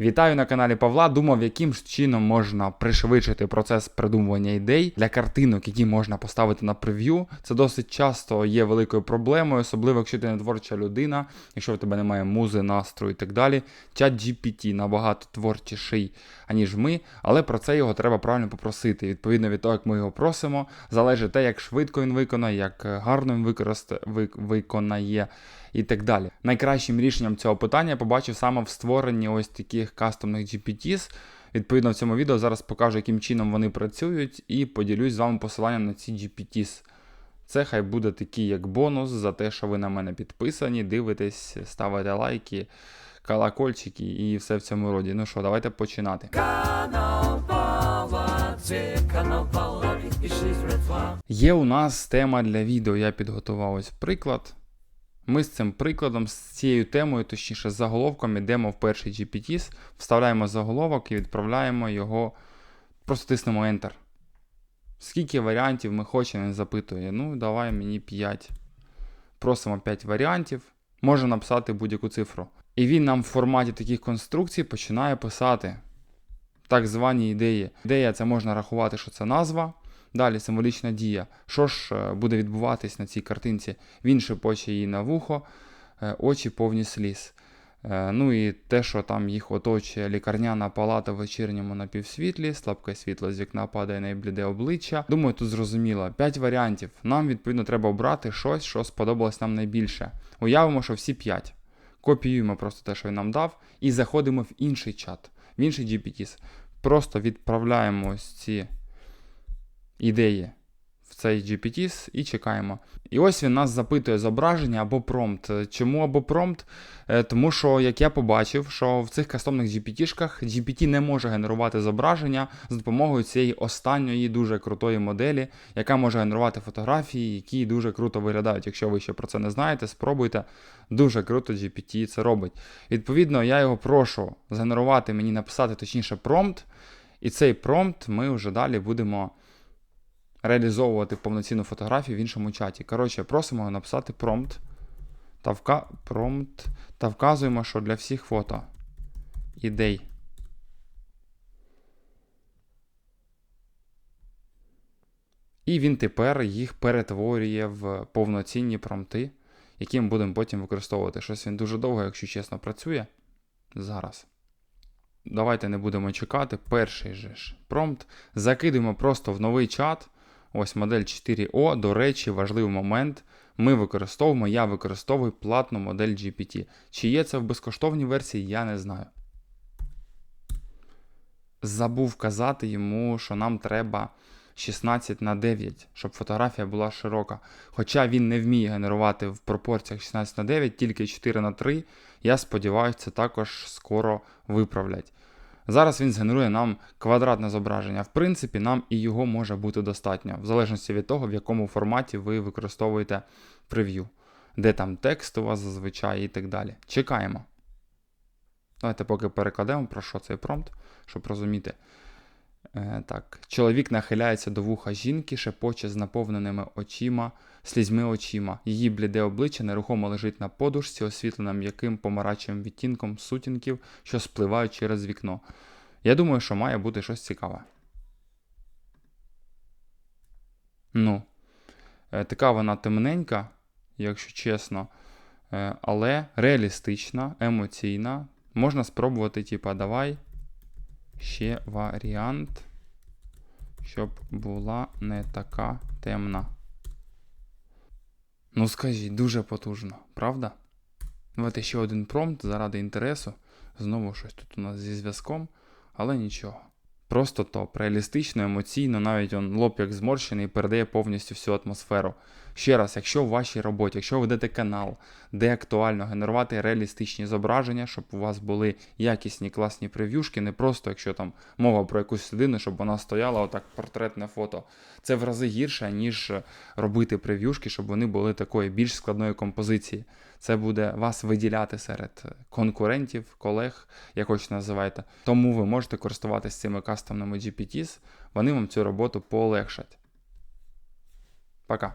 Вітаю на каналі Павла. Думав, яким ж чином можна пришвидшити процес придумування ідей для картинок, які можна поставити на прев'ю. Це досить часто є великою проблемою, особливо якщо ти не творча людина, якщо в тебе немає музи, настрою і так далі. Чат GPT набагато творчіший, аніж ми, але про це його треба правильно попросити. Відповідно від того, як ми його просимо, залежить те, як швидко він виконає, як гарно він використ... ви- виконає і так далі. Найкращим рішенням цього питання я побачив саме в створенні ось таких кастомних GPTs. Відповідно, в цьому відео зараз покажу, яким чином вони працюють, і поділюсь з вами посиланням на ці GPTs. Це хай буде такий як бонус за те, що ви на мене підписані, дивитесь, ставите лайки, колокольчики і все в цьому роді. Ну що, давайте починати. Є у нас тема для відео, я підготував ось приклад. Ми з цим прикладом, з цією темою, точніше, з заголовком, йдемо в перший GPTs, вставляємо заголовок і відправляємо його, просто тиснемо Enter. Скільки варіантів ми хочемо, він запитує. Ну, давай мені 5. Просимо 5 варіантів. Може написати будь-яку цифру. І він нам в форматі таких конструкцій починає писати так звані ідеї. Ідея це можна рахувати, що це назва. Далі символічна дія. Що ж е, буде відбуватись на цій картинці? Він шепоче її на вухо, е, очі повні сліз. Е, Ну і те, що там їх оточує лікарняна палата в вечірньому напівсвітлі, слабке світло з вікна падає на бліде обличчя. Думаю, тут зрозуміло. П'ять варіантів. Нам, відповідно, треба обрати щось, що сподобалось нам найбільше. Уявимо, що всі п'ять. Копіюємо просто те, що він нам дав, і заходимо в інший чат, в інший GPTs. Просто відправляємо ось ці ідеї в цей GPTs і чекаємо. І ось він нас запитує зображення або промпт. Чому або промпт? Е, Тому що, як я побачив, що в цих кастомних GPT-шках GPT не може генерувати зображення з допомогою цієї останньої дуже крутої моделі, яка може генерувати фотографії, які дуже круто виглядають. Якщо ви ще про це не знаєте, спробуйте. Дуже круто GPT це робить. Відповідно, я його прошу згенерувати мені написати точніше промпт, і цей промпт ми вже далі будемо реалізовувати повноцінну фотографію в іншому чаті. Коротше, просимо написати промпт та, вка... промпт та вказуємо, що для всіх фото ідей. І він тепер їх перетворює в повноцінні промпти, які ми будемо потім використовувати. Щось він дуже довго, якщо чесно, працює зараз. Давайте не будемо чекати. Перший же ж промпт. Закидуємо просто в новий чат. Ось модель 4O. До речі, важливий момент. Ми використовуємо, я використовую платну модель GPT. Чи є це в безкоштовній версії, я не знаю. Забув казати йому, що нам треба 16 на 9, щоб фотографія була широка. Хоча він не вміє генерувати в пропорціях 16 на 9, тільки 4 на 3. Я сподіваюся, це також скоро виправлять. Зараз він згенерує нам квадратне зображення. В принципі, нам і його може бути достатньо, в залежності від того, в якому форматі ви використовуєте прев'ю, де там текст у вас зазвичай і так далі. Чекаємо. Давайте поки перекладемо, про що цей промпт, щоб розуміти. Е, так. Чоловік нахиляється до вуха жінки, шепоче з наповненими очима, слізьми очима. Її бліде обличчя нерухомо лежить на подушці, освітлена м'яким помарачевим відтінком сутінків, що спливають через вікно. Я думаю, що має бути щось цікаве. Ну, е, така вона темненька, якщо чесно, е, але реалістична, емоційна. Можна спробувати, типа, давай ще варіант, щоб була не така темна. Ну, скажіть, дуже потужно, правда? Давайте ще один промпт заради інтересу. Знову щось тут у нас зі зв'язком, але нічого. Просто топ, реалістично, емоційно, навіть он лоб як зморщений передає повністю всю атмосферу. Ще раз, якщо в вашій роботі, якщо ви ведете канал, де актуально генерувати реалістичні зображення, щоб у вас були якісні класні прев'юшки, не просто якщо там мова про якусь людину, щоб вона стояла отак портретне фото. Це в рази гірше, ніж робити прев'юшки, щоб вони були такої більш складної композиції. Це буде вас виділяти серед конкурентів, колег, як хоч називаєте. Тому ви можете користуватися цими кастомними GPTs, вони вам цю роботу полегшать. Пока.